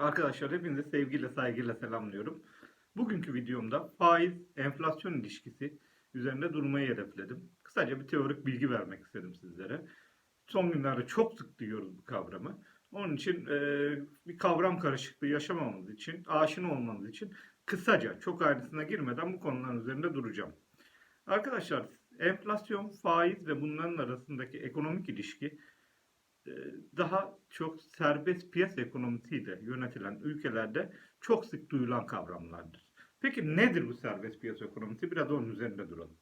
Arkadaşlar hepinizi sevgiyle saygıyla selamlıyorum. Bugünkü videomda faiz enflasyon ilişkisi üzerinde durmayı hedefledim. Kısaca bir teorik bilgi vermek istedim sizlere. Son günlerde çok sık duyuyoruz bu kavramı. Onun için e, bir kavram karışıklığı yaşamamamız için, aşina olmanız için kısaca çok ayrıntısına girmeden bu konuların üzerinde duracağım. Arkadaşlar enflasyon, faiz ve bunların arasındaki ekonomik ilişki daha çok serbest piyasa ekonomisiyle yönetilen ülkelerde çok sık duyulan kavramlardır. Peki nedir bu serbest piyasa ekonomisi? Biraz onun üzerinde duralım.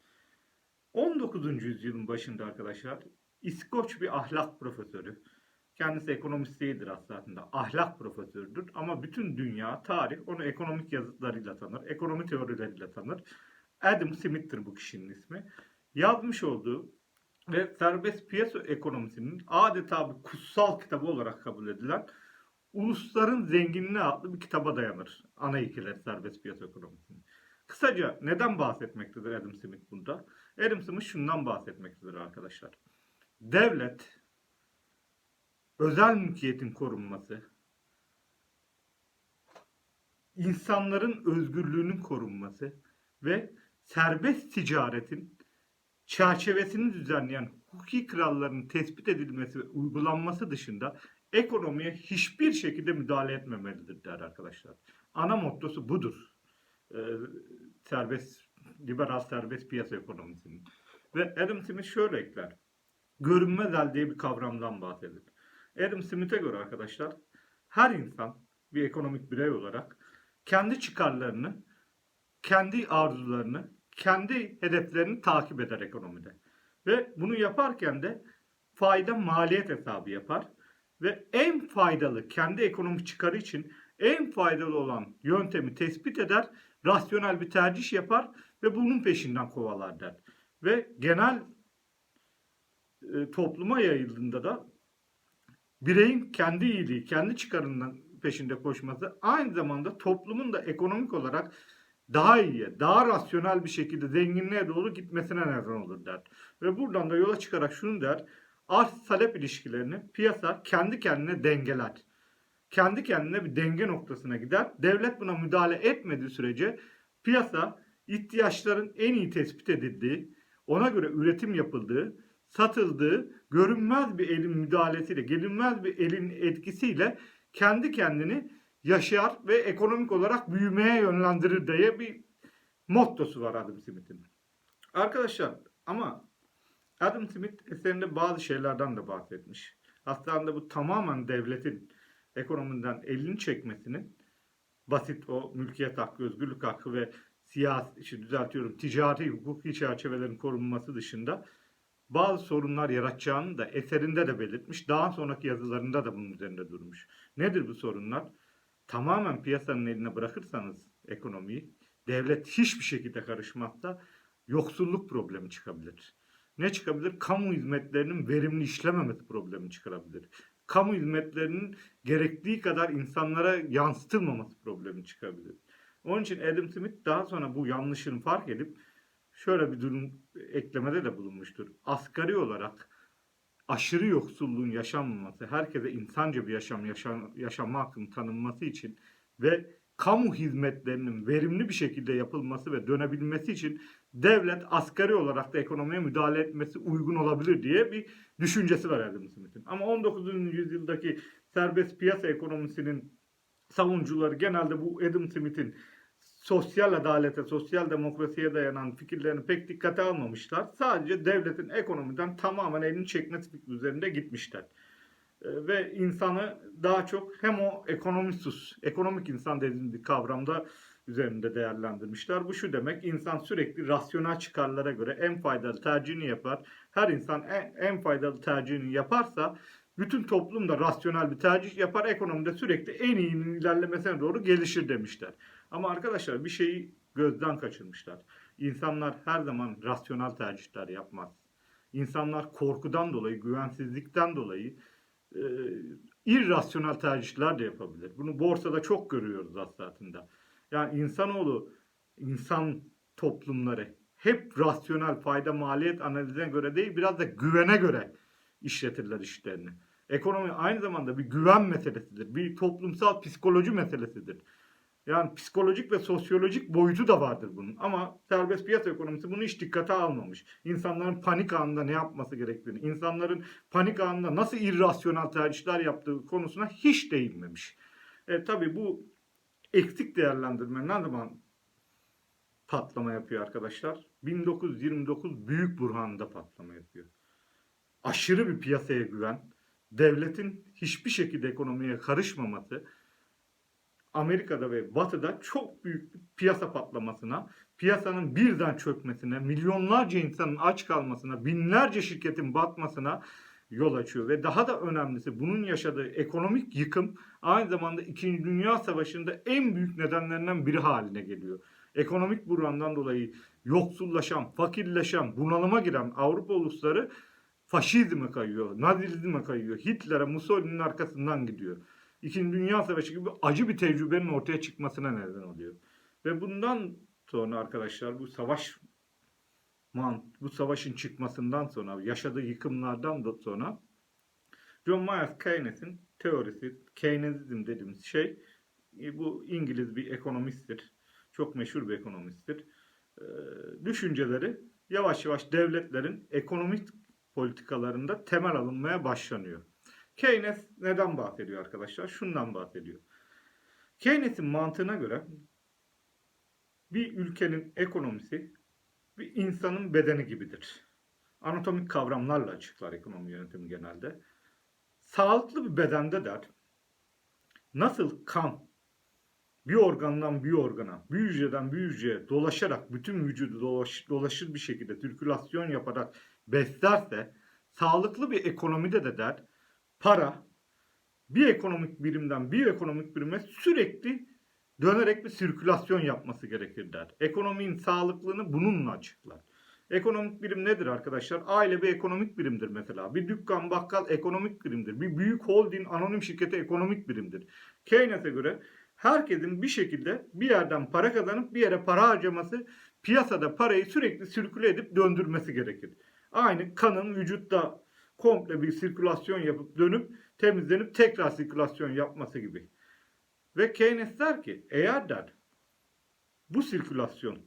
19. yüzyılın başında arkadaşlar İskoç bir ahlak profesörü, kendisi ekonomist değildir aslında, ahlak profesörüdür ama bütün dünya, tarih onu ekonomik yazıtlarıyla tanır, ekonomi teorileriyle tanır. Adam Smith'tir bu kişinin ismi. Yazmış olduğu ve serbest piyasa ekonomisinin adeta bir kutsal kitabı olarak kabul edilen Ulusların Zenginliği adlı bir kitaba dayanır. Ana ilkeler serbest piyasa ekonomisinin. Kısaca neden bahsetmektedir Adam Smith bunda? Adam Smith şundan bahsetmektedir arkadaşlar. Devlet, özel mülkiyetin korunması, insanların özgürlüğünün korunması ve serbest ticaretin çerçevesini düzenleyen hukuki kralların tespit edilmesi ve uygulanması dışında ekonomiye hiçbir şekilde müdahale etmemelidir der arkadaşlar. Ana mottosu budur. Ee, serbest, liberal serbest piyasa ekonomisinin. Ve Adam Smith şöyle ekler. Görünmez el diye bir kavramdan bahseder. Adam Smith'e göre arkadaşlar her insan bir ekonomik birey olarak kendi çıkarlarını, kendi arzularını, kendi hedeflerini takip eder ekonomide. Ve bunu yaparken de fayda maliyet hesabı yapar ve en faydalı kendi ekonomik çıkarı için en faydalı olan yöntemi tespit eder, rasyonel bir tercih yapar ve bunun peşinden kovalar der. Ve genel e, topluma yayıldığında da bireyin kendi iyiliği, kendi çıkarının peşinde koşması aynı zamanda toplumun da ekonomik olarak daha iyiye, daha rasyonel bir şekilde zenginliğe doğru gitmesine neden olur der. Ve buradan da yola çıkarak şunu der. Arz talep ilişkilerini piyasa kendi kendine dengeler. Kendi kendine bir denge noktasına gider. Devlet buna müdahale etmediği sürece piyasa ihtiyaçların en iyi tespit edildiği, ona göre üretim yapıldığı, satıldığı, görünmez bir elin müdahalesiyle, gelinmez bir elin etkisiyle kendi kendini yaşar ve ekonomik olarak büyümeye yönlendirir diye bir mottosu var Adam Smith'in. Arkadaşlar ama Adam Smith eserinde bazı şeylerden de bahsetmiş. Aslında bu tamamen devletin ekonomiden elini çekmesinin basit o mülkiyet hakkı, özgürlük hakkı ve siyasi, işte düzeltiyorum, ticari hukuki çerçevelerin korunması dışında bazı sorunlar yaratacağını da eserinde de belirtmiş. Daha sonraki yazılarında da bunun üzerinde durmuş. Nedir bu sorunlar? Tamamen piyasanın eline bırakırsanız ekonomiyi, devlet hiçbir şekilde karışmazsa yoksulluk problemi çıkabilir. Ne çıkabilir? Kamu hizmetlerinin verimli işlememesi problemi çıkarabilir. Kamu hizmetlerinin gerektiği kadar insanlara yansıtılmaması problemi çıkabilir. Onun için Adam Smith daha sonra bu yanlışını fark edip şöyle bir durum eklemede de bulunmuştur. Asgari olarak aşırı yoksulluğun yaşanmaması, herkese insanca bir yaşam yaşam, yaşama hakkının tanınması için ve kamu hizmetlerinin verimli bir şekilde yapılması ve dönebilmesi için devlet asgari olarak da ekonomiye müdahale etmesi uygun olabilir diye bir düşüncesi var Adam Smith'in. Ama 19. yüzyıldaki serbest piyasa ekonomisinin savunucuları genelde bu Adam Smith'in sosyal adalete, sosyal demokrasiye dayanan fikirlerini pek dikkate almamışlar. Sadece devletin ekonomiden tamamen elini fikri üzerinde gitmişler. Ee, Ve insanı daha çok hem o ekonomistus, ekonomik insan dediğimiz kavramda üzerinde değerlendirmişler. Bu şu demek, insan sürekli rasyonel çıkarlara göre en faydalı tercihini yapar. Her insan en, en faydalı tercihini yaparsa bütün toplum da rasyonel bir tercih yapar. Ekonomide sürekli en iyinin ilerlemesine doğru gelişir demişler. Ama arkadaşlar bir şeyi gözden kaçırmışlar. İnsanlar her zaman rasyonel tercihler yapmaz. İnsanlar korkudan dolayı, güvensizlikten dolayı e, irrasyonel tercihler de yapabilir. Bunu borsada çok görüyoruz aslında. Yani insanoğlu, insan toplumları hep rasyonel fayda maliyet analizine göre değil, biraz da güvene göre işletirler işlerini. Ekonomi aynı zamanda bir güven meselesidir. Bir toplumsal psikoloji meselesidir. Yani psikolojik ve sosyolojik boyutu da vardır bunun. Ama serbest piyasa ekonomisi bunu hiç dikkate almamış. İnsanların panik anında ne yapması gerektiğini, insanların panik anında nasıl irrasyonel tercihler yaptığı konusuna hiç değinmemiş. E, tabii bu eksik değerlendirme ne zaman patlama yapıyor arkadaşlar? 1929 Büyük Burhan'da patlama yapıyor. Aşırı bir piyasaya güven, devletin hiçbir şekilde ekonomiye karışmaması, Amerika'da ve Batı'da çok büyük piyasa patlamasına, piyasanın birden çökmesine, milyonlarca insanın aç kalmasına, binlerce şirketin batmasına yol açıyor. Ve daha da önemlisi bunun yaşadığı ekonomik yıkım aynı zamanda 2. Dünya Savaşı'nda en büyük nedenlerinden biri haline geliyor. Ekonomik buhrandan dolayı yoksullaşan, fakirleşen, bunalıma giren Avrupa ulusları faşizme kayıyor, nazizme kayıyor, Hitler'e, Mussolini'nin arkasından gidiyor. İkinci Dünya Savaşı gibi acı bir tecrübenin ortaya çıkmasına neden oluyor. Ve bundan sonra arkadaşlar bu savaş bu savaşın çıkmasından sonra yaşadığı yıkımlardan da sonra John Maynard Keynes'in teorisi, Keynesizm dediğimiz şey e, bu İngiliz bir ekonomisttir. Çok meşhur bir ekonomisttir. Ee, düşünceleri yavaş yavaş devletlerin ekonomik politikalarında temel alınmaya başlanıyor. Keynes neden bahsediyor arkadaşlar? Şundan bahsediyor. Keynes'in mantığına göre bir ülkenin ekonomisi bir insanın bedeni gibidir. Anatomik kavramlarla açıklar ekonomi yönetimi genelde. Sağlıklı bir bedende der, nasıl kan bir organdan bir organa, bir hücreden bir hücreye dolaşarak bütün vücudu dolaş, dolaşır bir şekilde sirkülasyon yaparak beslerse sağlıklı bir ekonomide de der para bir ekonomik birimden bir ekonomik birime sürekli dönerek bir sirkülasyon yapması gerekir der. Ekonominin sağlıklılığını bununla açıklar. Ekonomik birim nedir arkadaşlar? Aile bir ekonomik birimdir mesela. Bir dükkan, bakkal ekonomik birimdir. Bir büyük holding, anonim şirketi ekonomik birimdir. Keynes'e göre herkesin bir şekilde bir yerden para kazanıp bir yere para harcaması, piyasada parayı sürekli sirküle edip döndürmesi gerekir. Aynı kanın vücutta komple bir sirkülasyon yapıp dönüp temizlenip tekrar sirkülasyon yapması gibi. Ve Keynes der ki eğer der bu sirkülasyon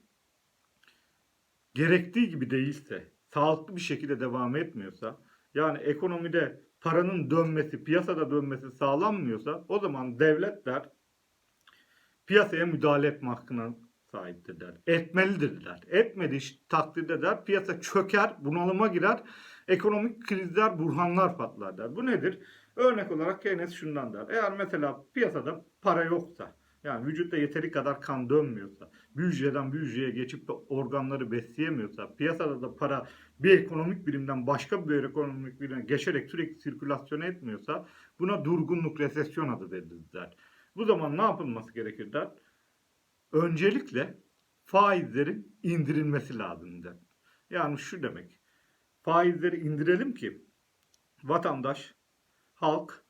gerektiği gibi değilse, sağlıklı bir şekilde devam etmiyorsa, yani ekonomide paranın dönmesi, piyasada dönmesi sağlanmıyorsa o zaman devletler piyasaya müdahale etme hakkına sahiptir der. Etmelidir der. Etmediği takdirde der piyasa çöker, bunalıma girer, ekonomik krizler, burhanlar patlar der. Bu nedir? Örnek olarak Keynes şundan der. Eğer mesela piyasada para yoksa, yani vücutta yeteri kadar kan dönmüyorsa, bir hücreye geçip de organları besleyemiyorsa, piyasada da para bir ekonomik birimden başka bir ekonomik birime geçerek sürekli sirkülasyon etmiyorsa buna durgunluk, resesyon adı verilir der. Bu zaman ne yapılması gerekir der? Öncelikle faizlerin indirilmesi lazım der. Yani şu demek. Faizleri indirelim ki vatandaş, halk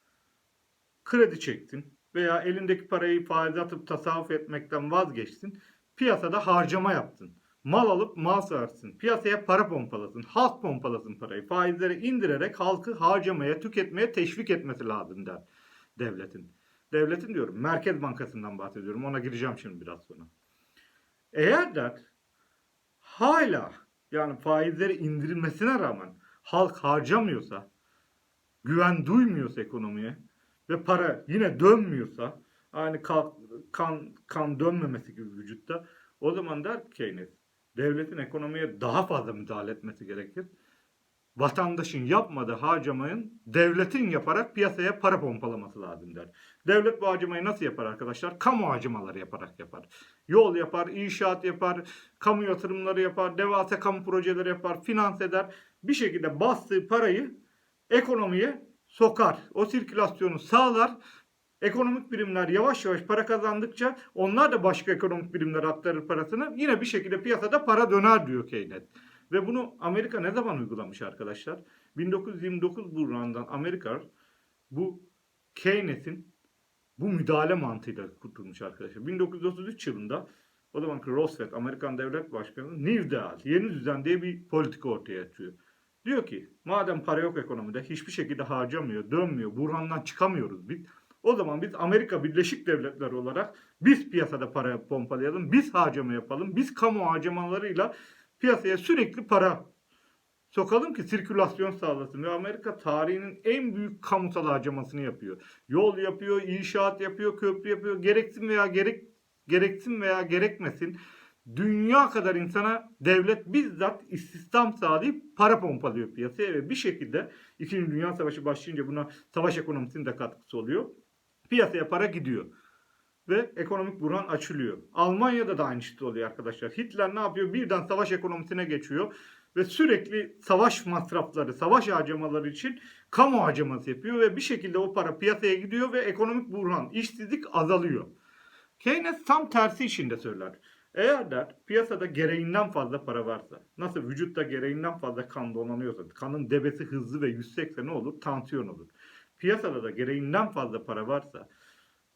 kredi çeksin veya elindeki parayı faize atıp tasarruf etmekten vazgeçsin. Piyasada harcama yapsın. Mal alıp mal sarsın. Piyasaya para pompalasın. Halk pompalasın parayı. Faizleri indirerek halkı harcamaya, tüketmeye teşvik etmesi lazım der devletin. Devletin diyorum. Merkez Bankası'ndan bahsediyorum. Ona gireceğim şimdi biraz sonra. Eğer der hala yani faizleri indirilmesine rağmen halk harcamıyorsa, güven duymuyorsa ekonomiye ve para yine dönmüyorsa, aynı kan, kan, kan dönmemesi gibi vücutta o zaman der ki Keynes, devletin ekonomiye daha fazla müdahale etmesi gerekir. Vatandaşın yapmadığı harcamayın devletin yaparak piyasaya para pompalaması lazım der. Devlet bu harcamayı nasıl yapar arkadaşlar? Kamu harcamaları yaparak yapar. Yol yapar, inşaat yapar, kamu yatırımları yapar, devasa kamu projeleri yapar, finans eder. Bir şekilde bastığı parayı ekonomiye sokar. O sirkülasyonu sağlar. Ekonomik birimler yavaş yavaş para kazandıkça onlar da başka ekonomik birimlere aktarır parasını. Yine bir şekilde piyasada para döner diyor Keynes. Ve bunu Amerika ne zaman uygulamış arkadaşlar? 1929 buhranından Amerika bu Keynes'in bu müdahale mantığıyla kurtulmuş arkadaşlar. 1933 yılında o zamanki Roosevelt Amerikan Devlet Başkanı New Deal, yeni düzen diye bir politika ortaya atıyor. Diyor ki madem para yok ekonomide hiçbir şekilde harcamıyor, dönmüyor, Burhan'dan çıkamıyoruz biz. O zaman biz Amerika Birleşik Devletleri olarak biz piyasada para pompalayalım, biz harcama yapalım, biz kamu harcamalarıyla piyasaya sürekli para sokalım ki sirkülasyon sağlasın. Ve Amerika tarihinin en büyük kamusal harcamasını yapıyor. Yol yapıyor, inşaat yapıyor, köprü yapıyor. Gereksin veya gerek gereksin veya gerekmesin dünya kadar insana devlet bizzat istihdam sağlayıp para pompalıyor piyasaya ve bir şekilde 2. Dünya Savaşı başlayınca buna savaş ekonomisinin de katkısı oluyor. Piyasaya para gidiyor. Ve ekonomik buran açılıyor. Almanya'da da aynı şey oluyor arkadaşlar. Hitler ne yapıyor? Birden savaş ekonomisine geçiyor. Ve sürekli savaş masrafları, savaş harcamaları için kamu harcaması yapıyor. Ve bir şekilde o para piyasaya gidiyor ve ekonomik buhran, işsizlik azalıyor. Keynes tam tersi içinde söyler. Eğer der piyasada gereğinden fazla para varsa, nasıl vücutta gereğinden fazla kan dolanıyorsa, kanın debesi hızlı ve yüksekse ne olur? Tansiyon olur. Piyasada da gereğinden fazla para varsa,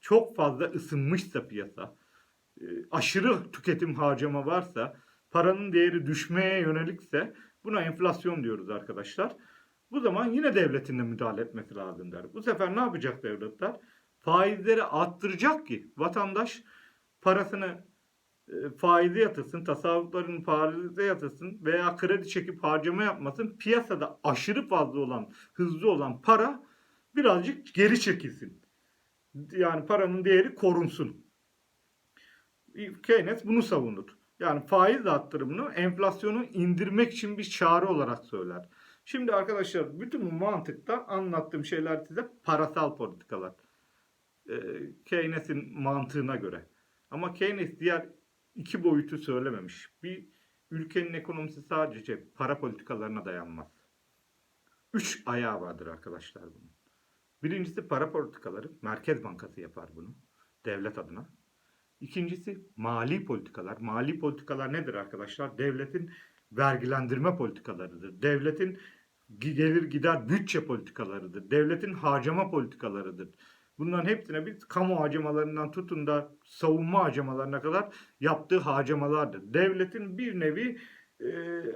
çok fazla ısınmışsa piyasa, e, aşırı tüketim harcama varsa, paranın değeri düşmeye yönelikse buna enflasyon diyoruz arkadaşlar. Bu zaman yine devletin de müdahale etmesi lazım der. Bu sefer ne yapacak devletler? Faizleri arttıracak ki vatandaş parasını e, faize yatırsın, tasarruflarını faize yatırsın veya kredi çekip harcama yapmasın. Piyasada aşırı fazla olan, hızlı olan para birazcık geri çekilsin. Yani paranın değeri korunsun. Keynes bunu savunur. Yani faiz arttırımını enflasyonu indirmek için bir çare olarak söyler. Şimdi arkadaşlar bütün bu mantıkta anlattığım şeyler size parasal politikalar. Ee, Keynes'in mantığına göre. Ama Keynes diğer iki boyutu söylememiş. Bir ülkenin ekonomisi sadece para politikalarına dayanmaz. Üç ayağı vardır arkadaşlar bunun. Birincisi para politikaları. Merkez Bankası yapar bunu. Devlet adına. İkincisi mali politikalar. Mali politikalar nedir arkadaşlar? Devletin vergilendirme politikalarıdır. Devletin gelir gider bütçe politikalarıdır. Devletin harcama politikalarıdır. Bunların hepsine biz kamu harcamalarından tutun da savunma harcamalarına kadar yaptığı harcamalardır. Devletin bir nevi e,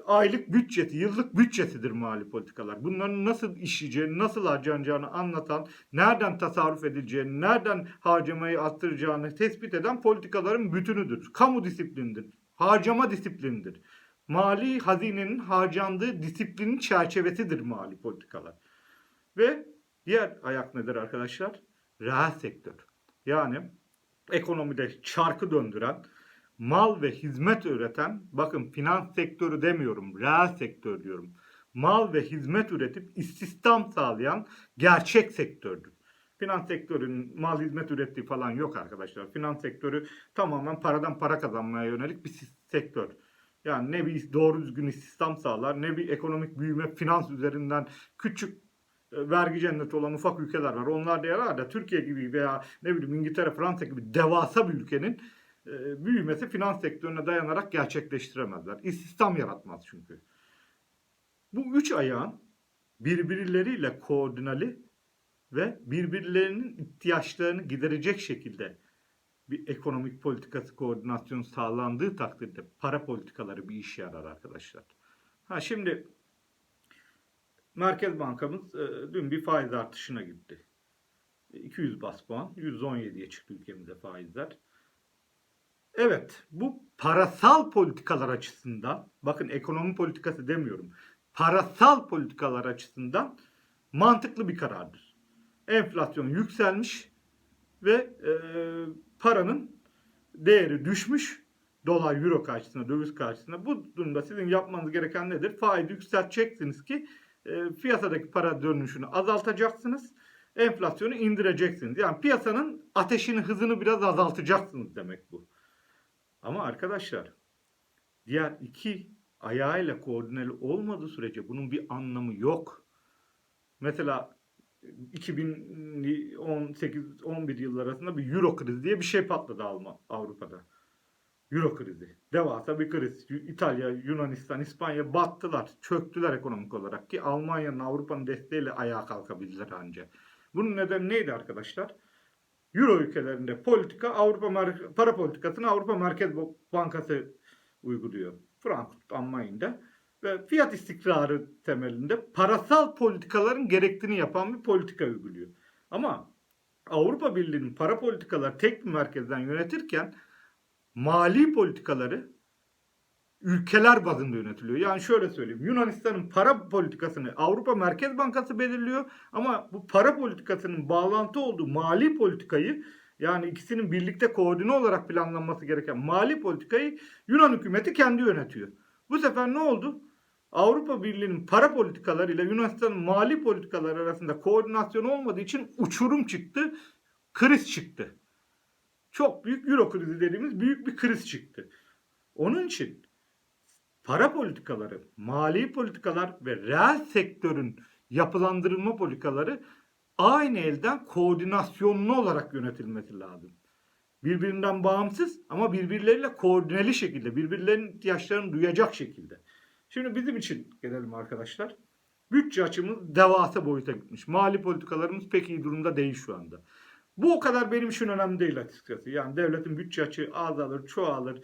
aylık bütçesi, yıllık bütçesidir mali politikalar. Bunların nasıl işleyeceğini, nasıl harcanacağını anlatan, nereden tasarruf edileceğini, nereden harcamayı arttıracağını tespit eden politikaların bütünüdür. Kamu disiplinidir, harcama disiplinidir. Mali hazinenin harcandığı disiplinin çerçevesidir mali politikalar. Ve diğer ayak nedir arkadaşlar? Reel sektör. Yani ekonomide çarkı döndüren, mal ve hizmet üreten, bakın finans sektörü demiyorum, reel sektör diyorum. Mal ve hizmet üretip istihdam sağlayan gerçek sektördür. Finans sektörünün mal hizmet ürettiği falan yok arkadaşlar. Finans sektörü tamamen paradan para kazanmaya yönelik bir sektör. Yani ne bir doğru düzgün istihdam sağlar, ne bir ekonomik büyüme finans üzerinden küçük e, vergi cenneti olan ufak ülkeler var. Onlar da yarar da Türkiye gibi veya ne bileyim İngiltere, Fransa gibi devasa bir ülkenin e, büyümesi finans sektörüne dayanarak gerçekleştiremezler. İstihdam yaratmaz çünkü. Bu üç ayağın birbirleriyle koordinali ve birbirlerinin ihtiyaçlarını giderecek şekilde bir ekonomik politikası koordinasyonu sağlandığı takdirde para politikaları bir işe yarar arkadaşlar. Ha şimdi Merkez Bankamız e, dün bir faiz artışına gitti. 200 bas puan, 117'ye çıktı ülkemizde faizler. Evet, bu parasal politikalar açısından, bakın ekonomi politikası demiyorum, parasal politikalar açısından mantıklı bir karardır. Enflasyon yükselmiş ve e, paranın değeri düşmüş dolar euro karşısında döviz karşısında bu durumda sizin yapmanız gereken nedir? Faizi yükselteceksiniz ki e, piyasadaki para dönüşünü azaltacaksınız. Enflasyonu indireceksiniz. Yani piyasanın ateşini hızını biraz azaltacaksınız demek bu. Ama arkadaşlar diğer iki ayağıyla koordineli olmadığı sürece bunun bir anlamı yok. Mesela 2018-11 yıllar arasında bir Euro krizi diye bir şey patladı Alman Avrupa'da. Euro krizi. Devasa bir kriz. İtalya, Yunanistan, İspanya battılar. Çöktüler ekonomik olarak ki Almanya'nın Avrupa'nın desteğiyle ayağa kalkabildiler ancak. Bunun nedeni neydi arkadaşlar? Euro ülkelerinde politika Avrupa para politikasını Avrupa Merkez Bankası uyguluyor. Frankfurt am Main'de ve fiyat istikrarı temelinde parasal politikaların gerektiğini yapan bir politika uyguluyor. Ama Avrupa Birliği'nin para politikaları tek bir merkezden yönetirken mali politikaları ülkeler bazında yönetiliyor. Yani şöyle söyleyeyim. Yunanistan'ın para politikasını Avrupa Merkez Bankası belirliyor ama bu para politikasının bağlantı olduğu mali politikayı yani ikisinin birlikte koordine olarak planlanması gereken mali politikayı Yunan hükümeti kendi yönetiyor. Bu sefer ne oldu? Avrupa Birliği'nin para politikaları ile Yunanistan'ın mali politikaları arasında koordinasyon olmadığı için uçurum çıktı, kriz çıktı. Çok büyük euro krizi dediğimiz büyük bir kriz çıktı. Onun için para politikaları, mali politikalar ve reel sektörün yapılandırılma politikaları aynı elden koordinasyonlu olarak yönetilmesi lazım. Birbirinden bağımsız ama birbirleriyle koordineli şekilde, birbirlerinin ihtiyaçlarını duyacak şekilde. Şimdi bizim için gelelim arkadaşlar. Bütçe açımız devasa boyuta gitmiş. Mali politikalarımız pek iyi durumda değil şu anda. Bu o kadar benim için önemli değil açıkçası. Yani devletin bütçe açığı azalır, çoğalır.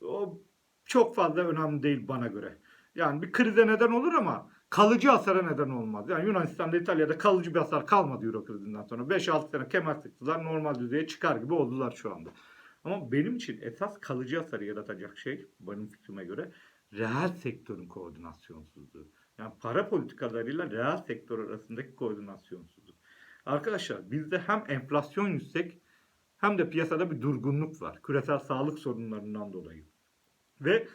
O çok fazla önemli değil bana göre. Yani bir krize neden olur ama kalıcı hasara neden olmaz. Yani Yunanistan'da, İtalya'da kalıcı bir hasar kalmadı Euro krizinden sonra. 5-6 sene kemer sıktılar, normal düzeye çıkar gibi oldular şu anda. Ama benim için esas kalıcı hasarı yaratacak şey, benim fikrime göre, reel sektörün koordinasyonsuzluğu. Yani para politikalarıyla reel sektör arasındaki koordinasyonsuzluk. Arkadaşlar bizde hem enflasyon yüksek hem de piyasada bir durgunluk var. Küresel sağlık sorunlarından dolayı. Ve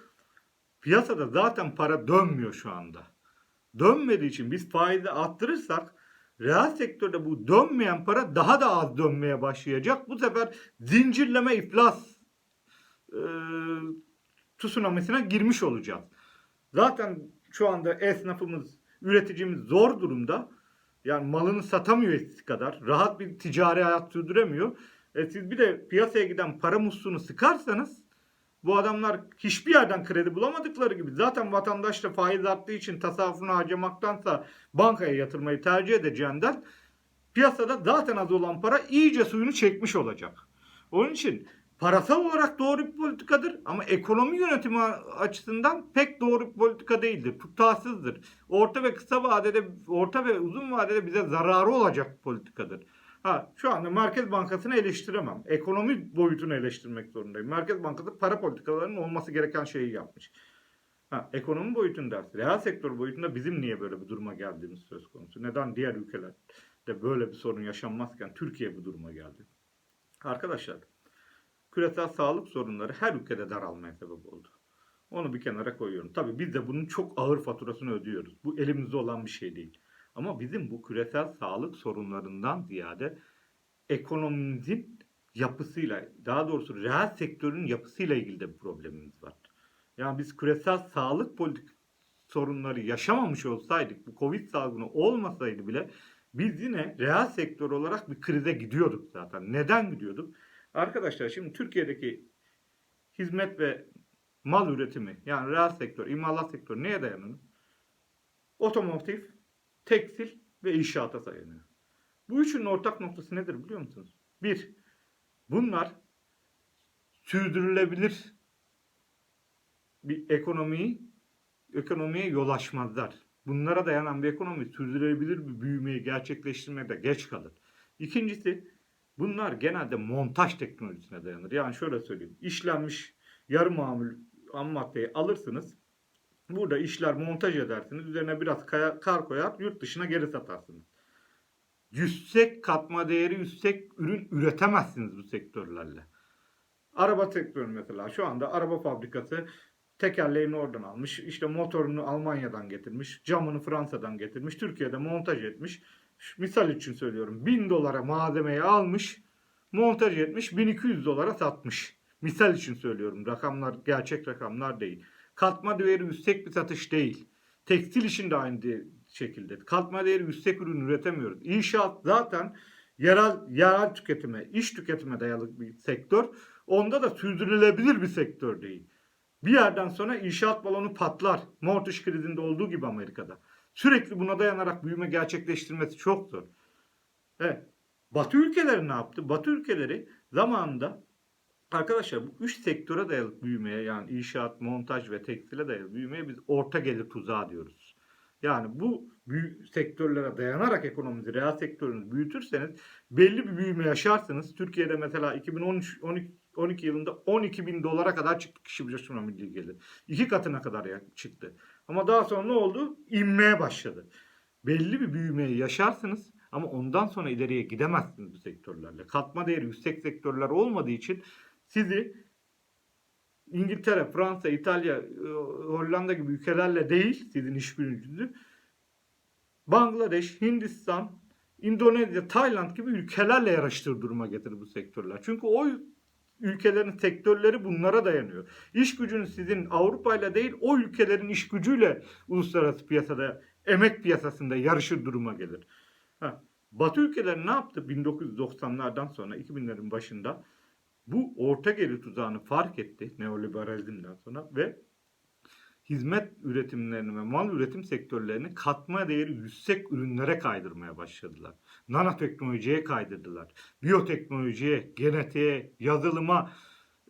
piyasada zaten para dönmüyor şu anda. Dönmediği için biz faizi arttırırsak reel sektörde bu dönmeyen para daha da az dönmeye başlayacak. Bu sefer zincirleme iflas e, tsunamisine girmiş olacağız. Zaten şu anda esnafımız, üreticimiz zor durumda. Yani malını satamıyor eskisi kadar. Rahat bir ticari hayat sürdüremiyor. E siz bir de piyasaya giden para musluğunu sıkarsanız bu adamlar hiçbir yerden kredi bulamadıkları gibi zaten vatandaş da faiz arttığı için tasarrufunu harcamaktansa bankaya yatırmayı tercih edeceğinden piyasada zaten az olan para iyice suyunu çekmiş olacak. Onun için parasal olarak doğru bir politikadır ama ekonomi yönetimi açısından pek doğru bir politika değildir. Tutarsızdır. Orta ve kısa vadede, orta ve uzun vadede bize zararı olacak politikadır. Ha, şu anda Merkez Bankası'nı eleştiremem. Ekonomi boyutunu eleştirmek zorundayım. Merkez Bankası para politikalarının olması gereken şeyi yapmış. Ha, ekonomi boyutunu dersi. Reel sektör boyutunda bizim niye böyle bir duruma geldiğimiz söz konusu. Neden diğer ülkelerde böyle bir sorun yaşanmazken Türkiye bu duruma geldi? Arkadaşlar küresel sağlık sorunları her ülkede daralmaya sebep oldu. Onu bir kenara koyuyorum. Tabii biz de bunun çok ağır faturasını ödüyoruz. Bu elimizde olan bir şey değil. Ama bizim bu küresel sağlık sorunlarından ziyade ekonomimizin yapısıyla, daha doğrusu reel sektörün yapısıyla ilgili de bir problemimiz var. Yani biz küresel sağlık politik sorunları yaşamamış olsaydık, bu Covid salgını olmasaydı bile biz yine reel sektör olarak bir krize gidiyorduk zaten. Neden gidiyorduk? Arkadaşlar şimdi Türkiye'deki hizmet ve mal üretimi yani reel sektör, imalat sektörü neye dayanır? Otomotiv, tekstil ve inşaata dayanıyor. Bu üçünün ortak noktası nedir biliyor musunuz? Bir, bunlar sürdürülebilir bir ekonomiyi ekonomiye yol açmazlar. Bunlara dayanan bir ekonomi sürdürülebilir bir büyümeyi gerçekleştirmede geç kalır. İkincisi bunlar genelde montaj teknolojisine dayanır. Yani şöyle söyleyeyim. İşlenmiş yarı mamul ham maddeyi alırsınız. Burada işler montaj edersiniz. Üzerine biraz kaya, kar koyar yurt dışına geri satarsınız. Yüksek katma değeri yüksek ürün üretemezsiniz bu sektörlerle. Araba sektörü mesela şu anda araba fabrikası tekerleğini oradan almış. işte motorunu Almanya'dan getirmiş. Camını Fransa'dan getirmiş. Türkiye'de montaj etmiş. Misal için söylüyorum. 1000 dolara malzemeyi almış. Montaj etmiş. 1200 dolara satmış. Misal için söylüyorum. Rakamlar gerçek rakamlar değil. Katma değeri yüksek bir satış değil. Tekstil için de aynı şekilde. Katma değeri yüksek ürün üretemiyoruz. İnşaat zaten yerel, yerel tüketime, iş tüketime dayalı bir sektör. Onda da sürdürülebilir bir sektör değil. Bir yerden sonra inşaat balonu patlar. Mortgage krizinde olduğu gibi Amerika'da. Sürekli buna dayanarak büyüme gerçekleştirmesi çok zor. Evet. Batı ülkeleri ne yaptı? Batı ülkeleri zamanında Arkadaşlar bu üç sektöre dayalı büyümeye yani inşaat, montaj ve tekstile dayalı büyümeye biz orta gelir tuzağı diyoruz. Yani bu büyü- sektörlere dayanarak ekonomimizi, reel sektörünüzü büyütürseniz belli bir büyüme yaşarsınız. Türkiye'de mesela 2013 12, 12 yılında 12 bin dolara kadar çıktı kişi başına milli gelir. İki katına kadar çıktı. Ama daha sonra ne oldu? İnmeye başladı. Belli bir büyümeyi yaşarsınız ama ondan sonra ileriye gidemezsiniz bu sektörlerle. Katma değeri yüksek sektörler olmadığı için sizi İngiltere, Fransa, İtalya, e, Hollanda gibi ülkelerle değil sizin iş gücünüzü Bangladeş, Hindistan, Endonezya, Tayland gibi ülkelerle yarıştır duruma getirir bu sektörler. Çünkü o ülkelerin sektörleri bunlara dayanıyor. İş gücünüz sizin Avrupa ile değil o ülkelerin iş gücüyle uluslararası piyasada, emek piyasasında yarışır duruma gelir. Ha, Batı ülkeleri ne yaptı 1990'lardan sonra 2000'lerin başında? Bu orta gelir tuzağını fark etti neoliberalizmden sonra ve hizmet üretimlerini ve mal üretim sektörlerini katma değeri yüksek ürünlere kaydırmaya başladılar. Nanoteknolojiye kaydırdılar. Biyoteknolojiye, genetiğe, yazılıma,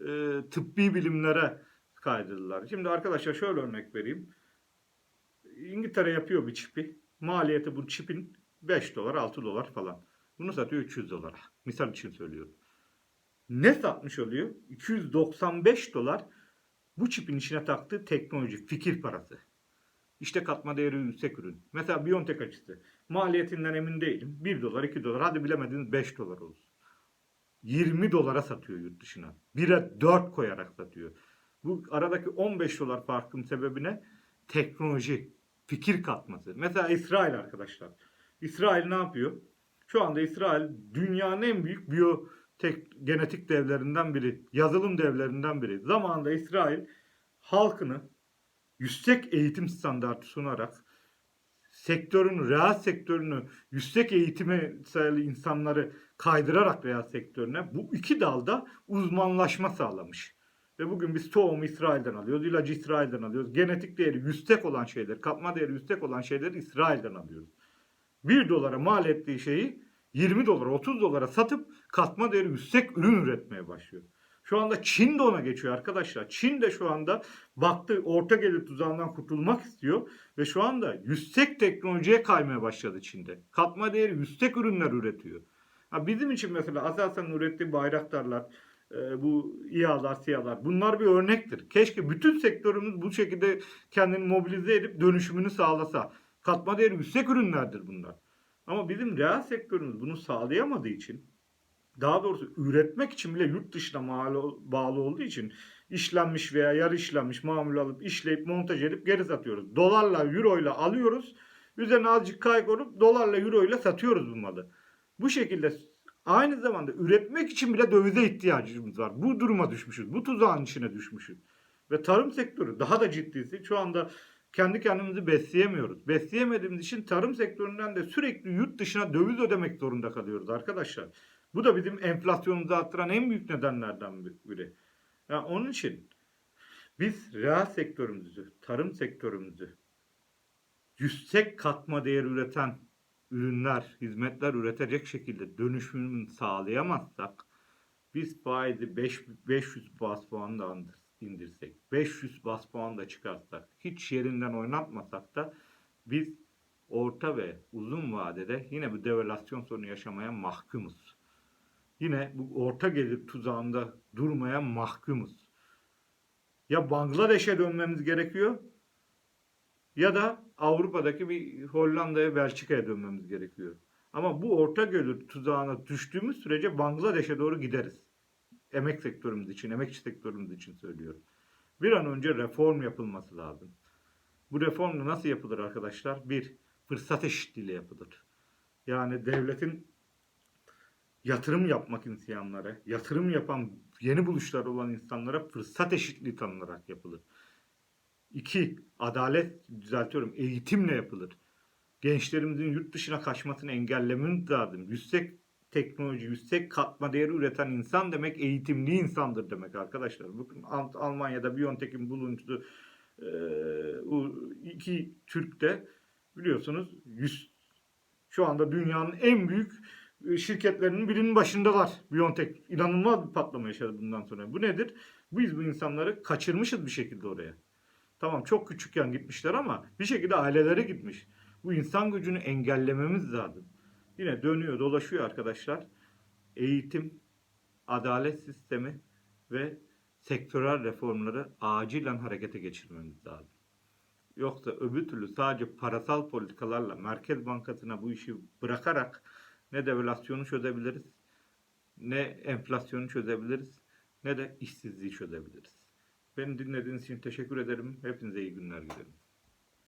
e, tıbbi bilimlere kaydırdılar. Şimdi arkadaşlar şöyle örnek vereyim. İngiltere yapıyor bir çipi. Maliyeti bu çipin 5 dolar, 6 dolar falan. Bunu satıyor 300 dolara. Misal için söylüyorum. Ne satmış oluyor? 295 dolar bu çipin içine taktığı teknoloji, fikir parası. İşte katma değeri yüksek ürün. Mesela Biontech açısı. Maliyetinden emin değilim. 1 dolar, 2 dolar, hadi bilemediniz 5 dolar olsun. 20 dolara satıyor yurt dışına. 1'e 4 koyarak satıyor. Bu aradaki 15 dolar farkın sebebi ne? Teknoloji, fikir katması. Mesela İsrail arkadaşlar. İsrail ne yapıyor? Şu anda İsrail dünyanın en büyük biyo tek genetik devlerinden biri, yazılım devlerinden biri. Zamanında İsrail halkını yüksek eğitim standartı sunarak sektörün, reel sektörünü yüksek eğitime sayılı insanları kaydırarak reel sektörüne bu iki dalda uzmanlaşma sağlamış. Ve bugün biz tohumu İsrail'den alıyoruz, ilacı İsrail'den alıyoruz. Genetik değeri yüksek olan şeyler, katma değeri yüksek olan şeyleri İsrail'den alıyoruz. 1 dolara mal ettiği şeyi 20 dolara 30 dolara satıp katma değeri yüksek ürün üretmeye başlıyor. Şu anda Çin de ona geçiyor arkadaşlar. Çin de şu anda baktı orta gelir tuzağından kurtulmak istiyor ve şu anda yüksek teknolojiye kaymaya başladı Çin'de. Katma değeri yüksek ürünler üretiyor. Ha bizim için mesela Aselsan'ın ürettiği bayraktarlar, e, bu İHA'lar, SİHA'lar bunlar bir örnektir. Keşke bütün sektörümüz bu şekilde kendini mobilize edip dönüşümünü sağlasa. Katma değeri yüksek ürünlerdir bunlar. Ama bizim reel sektörümüz bunu sağlayamadığı için daha doğrusu üretmek için bile yurt dışına bağlı olduğu için işlenmiş veya yarı işlenmiş mamul alıp işleyip montaj edip geri satıyoruz. Dolarla, euroyla alıyoruz. Üzerine azıcık kay dolarla, euroyla satıyoruz bu malı. Bu şekilde aynı zamanda üretmek için bile dövize ihtiyacımız var. Bu duruma düşmüşüz. Bu tuzağın içine düşmüşüz. Ve tarım sektörü daha da ciddisi. Şu anda kendi kendimizi besleyemiyoruz. Besleyemediğimiz için tarım sektöründen de sürekli yurt dışına döviz ödemek zorunda kalıyoruz arkadaşlar. Bu da bizim enflasyonumuzu arttıran en büyük nedenlerden biri. Yani onun için biz reel sektörümüzü, tarım sektörümüzü yüksek katma değer üreten ürünler, hizmetler üretecek şekilde dönüşümünü sağlayamazsak biz faizi 5, 500 bas puan da indirsek, 500 bas puan da çıkarsak, hiç yerinden oynatmasak da biz orta ve uzun vadede yine bu devalüasyon sorunu yaşamaya mahkumuz. Yine bu orta gelir tuzağında durmaya mahkumuz. Ya Bangladeş'e dönmemiz gerekiyor ya da Avrupa'daki bir Hollanda'ya, Belçika'ya dönmemiz gerekiyor. Ama bu orta gelir tuzağına düştüğümüz sürece Bangladeş'e doğru gideriz. Emek sektörümüz için, emekçi sektörümüz için söylüyorum. Bir an önce reform yapılması lazım. Bu reform nasıl yapılır arkadaşlar? Bir, fırsat eşitliğiyle yapılır. Yani devletin yatırım yapmak isteyenlere, yatırım yapan, yeni buluşlar olan insanlara fırsat eşitliği tanınarak yapılır. İki, adalet düzeltiyorum, eğitimle yapılır. Gençlerimizin yurt dışına kaçmasını engellememiz lazım. Yüksek teknoloji, yüksek katma değeri üreten insan demek eğitimli insandır demek arkadaşlar. Bakın Al- Almanya'da Biontech'in bulunduğu iki Türk de biliyorsunuz yüz, şu anda dünyanın en büyük şirketlerinin birinin başındalar. Biontech inanılmaz bir patlama yaşadı bundan sonra. Bu nedir? Biz bu insanları kaçırmışız bir şekilde oraya. Tamam çok küçükken gitmişler ama bir şekilde aileleri gitmiş. Bu insan gücünü engellememiz lazım. Yine dönüyor dolaşıyor arkadaşlar. Eğitim, adalet sistemi ve sektörel reformları acilen harekete geçirmemiz lazım. Yoksa öbür türlü sadece parasal politikalarla Merkez Bankası'na bu işi bırakarak ne devalüasyonu çözebiliriz, ne enflasyonu çözebiliriz, ne de işsizliği çözebiliriz. Beni dinlediğiniz için teşekkür ederim. Hepinize iyi günler dilerim.